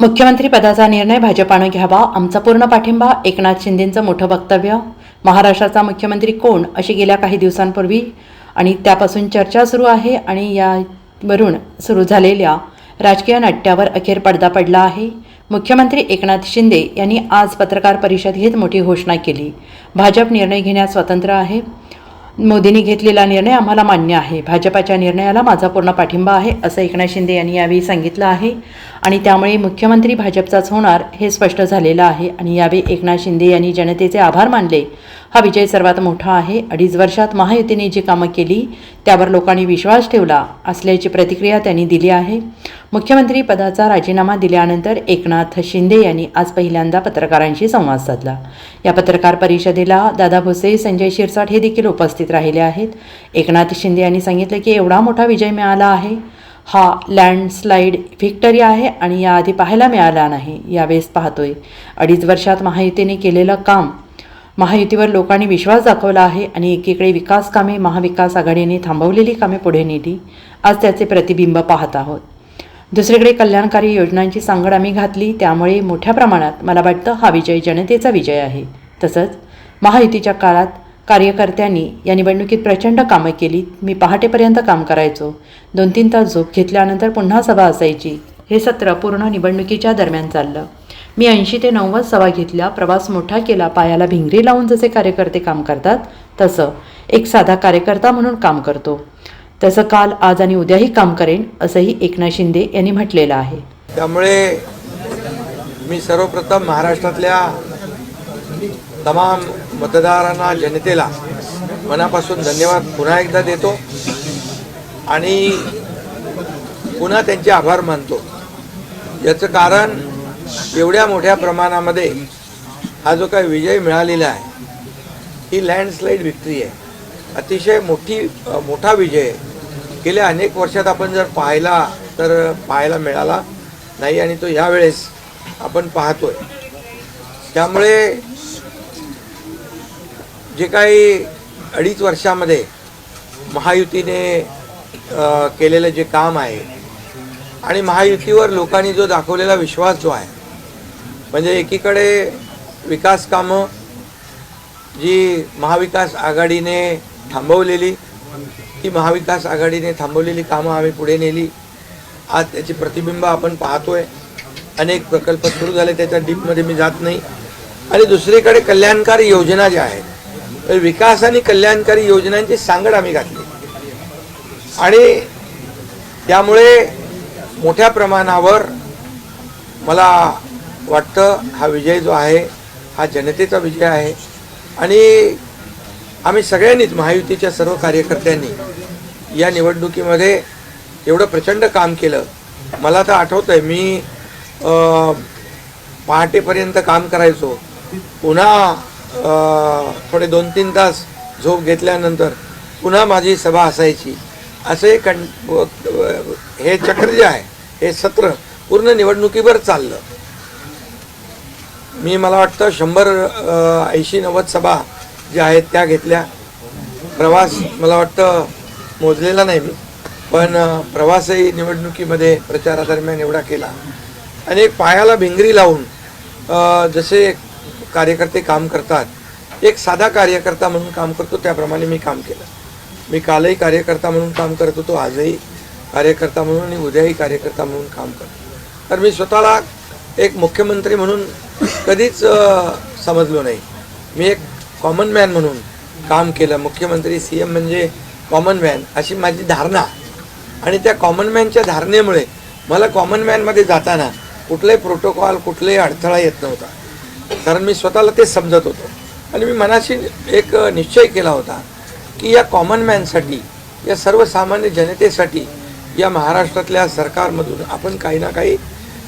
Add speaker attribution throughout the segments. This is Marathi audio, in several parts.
Speaker 1: मुख्यमंत्री पदाचा निर्णय भाजपानं घ्यावा आमचा पूर्ण पाठिंबा एकनाथ शिंदेंचं मोठं वक्तव्य. महाराष्ट्राचा मुख्यमंत्री कोण अशी गेल्या काही दिवसांपूर्वी. आणि त्यापासून चर्चा सुरू आहे आणि यावरून सुरू झालेल्या राजकीय नाट्यावर अखेर पडदा पडला आहे. मुख्यमंत्री एकनाथ शिंदे यांनी आज पत्रकार परिषद घेत मोठी घोषणा केली. भाजप निर्णय घेण्यास स्वतंत्र आहे. मोदींनी घेतलेला निर्णय आम्हाला मान्य आहे. भाजपाच्या निर्णयाला माझा पूर्ण पाठिंबा आहे असं एकनाथ शिंदे यांनी यावेळी सांगितलं आहे. आणि त्यामुळे मुख्यमंत्री भाजपचाच होणार हे स्पष्ट झालेलं आहे. आणि यावेळी एकनाथ शिंदे यांनी जनतेचे आभार मानले. हा विजय सर्वात मोठा आहे. अडीच वर्षात महायुतीने जी कामं केली त्यावर लोकांनी विश्वास ठेवला असल्याची प्रतिक्रिया त्यांनी दिली आहे. मुख्यमंत्री पदाचा राजीनामा दिल्यानंतर एकनाथ शिंदे यांनी आज पहिल्यांदा पत्रकारांशी संवाद साधला. या पत्रकार परिषदेला दादा भुसे संजय शिरसाट हे देखील उपस्थित राहिले आहेत. एकनाथ शिंदे यांनी सांगितलं की एवढा मोठा विजय मिळाला आहे. हा लँडस्लाईड व्हिक्टरी आहे आणि याआधी पाहायला मिळाला नाही यावेळेस पाहतोय. अडीच वर्षात महायुतीने केलेलं काम महायुतीवर लोकांनी विश्वास दाखवला आहे आणि एकीकडे विकास कामे महाविकास आघाडीने थांबवलेली कामे पुढे नेली आज त्याचे प्रतिबिंब पाहत आहोत. दुसरीकडे कल्याणकारी योजनांची सांगड आम्ही घातली त्यामुळे मोठ्या प्रमाणात मला वाटतं हा विजय जनतेचा विजय आहे. तसंच महायुतीच्या काळात कार्यकर्त्यांनी या निवडणुकीत प्रचंड कामं केली. मी पहाटेपर्यंत काम करायचो. दोन तीन तास झोप घेतल्यानंतर पुन्हा सभा असायची. हे सत्र पूर्ण निवडणुकीच्या दरम्यान चाललं. मी ऐंशी ते नव्वद सभा घेतल्या. प्रवास मोठा केला. पायाला भिंगरी लावून जसे कार्यकर्ते काम करतात तसं एक साधा कार्यकर्ता म्हणून काम करतो. तसं काल आज आणि उद्याही काम करेन असंही एकनाथ शिंदे यांनी म्हटलेलं आहे.
Speaker 2: त्यामुळे मी सर्वप्रथम महाराष्ट्रातल्या तमाम मतदारांना जनतेला मनापासून धन्यवाद. पुन्हा एकदा देतो. आणि पुन्हा त्यांचे आभार मानतो. याचं कारण एवढ्या मोठ्या प्रमाणामध्ये हा जो काही विजय मिळालेला आहे ही लँडस्लाईड विक्ट्री आहे. अतिशय मोठी मोठा विजय गेल्या अनेक वर्षात आपण जर पाहिला तर पाहायला मिळाला नाही आणि तो ह्यावेळेस आपण पाहतोय. त्यामुळे जे काही अडीच वर्षामध्ये महायुतीने केलेलं जे काम आहे आणि महायुतीवर लोकांनी जो दाखवलेला विश्वास जो आहे म्हणजे एकीकडे विकास कामं जी महाविकास आघाडीने थांबवलेली ती महाविकास आघाडीने थांबवलेली कामं आम्ही पुढे नेली. आज त्याची प्रतिबिंब आपण पाहतोय. अनेक प्रकल्प सुरू झाले त्याच्या डीपमध्ये मी जात नाही. आणि दुसरीकडे कल्याणकारी योजना ज्या आहेत विकास आणि कल्याणकारी योजनांची सांगड आम्ही घातली. आणि त्यामुळे मोठ्या प्रमाणावर मला वाटतं हा विजय जो आहे हा जनतेचा विजय आहे. आणि आम्ही सगळ्यांनीच महायुतीच्या सर्व कार्यकर्त्यांनी या निवडणुकीमध्ये एवढं प्रचंड काम केलं. मला तर आठवतं आहे मी पहाटेपर्यंत काम करायचो. पुन्हा थोडे दोन तीन तास झोप घेतल्यानंतर पुन्हा माझी सभा असायची. असे कं हे चक्र जे आहे हे सत्र पूर्ण निवडणुकीवर चाललं. मी मला वाटतं शंभर ऐंशी नव्वद सभा ज्या आहेत त्या घेतल्या. प्रवास मला वाटतं मोजलेला नाही मी. पण प्रवासही निवडणुकीमध्ये प्रचारादरम्यान एवढा केला. आणि एक पायाला भिंगरी लावून जसे कार्यकर्ते काम करतात. एक साधा कार्यकर्ता म्हणून काम करतो त्याप्रमाणे मी काम केलं. मी कालही कार्यकर्ता म्हणून काम करत होतो आजही कार्यकर्ता म्हणून आणि उद्याही कार्यकर्ता म्हणून काम करतो. तर मी स्वतःला एक मुख्यमंत्री म्हणून कधीच समजलो नाही. मी एक कॉमन मॅन म्हणून काम केलं. मुख्यमंत्री सी एम म्हणजे कॉमन मॅन अशी माझी धारणा. आणि त्या कॉमन मॅनच्या धारणेमुळे मला कॉमन मॅनमध्ये जाताना कुठलाही प्रोटोकॉल कुठलाही अडथळा येत नव्हता. कारण मी स्वतःला तेच समजत होतो. आणि मी मनाशी एक निश्चय केला होता की या कॉमन मॅनसाठी या सर्वसामान्य जनतेसाठी या महाराष्ट्रातल्या सरकारमधून आपण काही ना काही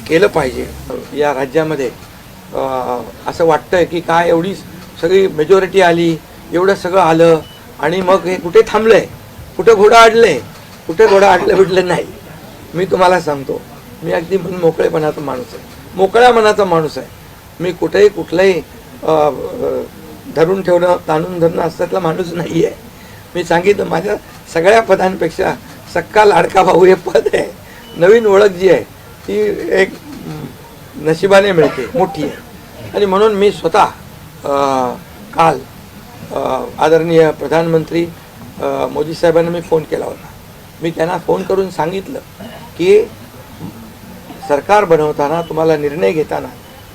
Speaker 2: केलं पाहिजे. या राज्यामध्ये असं असं वाटतंय की काय एवढी सगळी मेजॉरिटी आली एवढं सगळं आलं आणि मग हे कुठे थांबलंय? कुठे घोडं अडलंय कुठे घोडं अडलं बिडलं नाही? मी तुम्हाला सांगतो मी अगदी मन मोकळेपणाचा माणूस आहे. मोकळ्या मनाचा माणूस आहे. मी कुठेही कुठलंही धरून ठेवणं ताणून धरणं असल्यातला माणूस नाही आहे मी सांगितलं माझ्या सगळ्या पदांपेक्षा सक्का लाडका भाऊ हे पद आहे. नवीन ओळख जी आहे ती एक नशिबाने मिळते मोठी आहे. आणि म्हणून मी स्वतः काल आदरणीय प्रधानमंत्री मोदी साहेबांना मी फोन केला होता. मी त्यांना फोन करून सांगितलं की सरकार बनवताना तुम्हाला निर्णय घेताना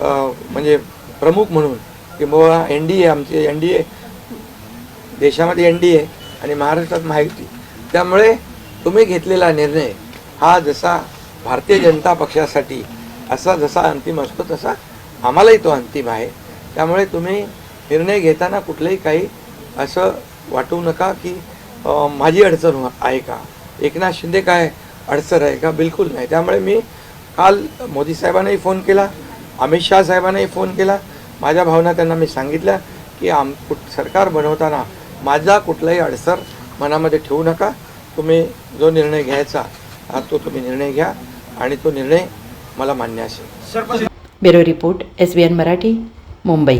Speaker 2: म्हणजे प्रमुख म्हणून की बाबा एन डी ए आमचे एन डी ए देशामध्ये एन डी ए आणि महाराष्ट्रात माहिती. त्यामुळे तुम्ही घेतलेला निर्णय हा जसा भारतीय जनता पक्षासाठी असा जसा अंतिम असतो तसा आम्हालाही तो अंतिम आहे. त्यामुळे तुम्ही निर्णय घेताना कुठलंही काही असं वाटू नका की माझी अडचण हो, आहे का? एकनाथ शिंदे काय अडचण आहे का? बिलकुल नाही. त्यामुळे मी काल मोदी साहेबांनाही फोन केला. अमित शहा साहेबांनाही फोन केला. माझ्या भावना त्यांना मी सांगितल्या की आम कुठ सरकार बनवताना माझा कुठलाही अडसर मनामध्ये ठेवू नका. तुम्ही जो निर्णय घ्यायचा हा तो तुम्ही निर्णय घ्या आणि तो निर्णय मला मान्य असेल.
Speaker 1: Bureau report S B N Marathi Mumbai.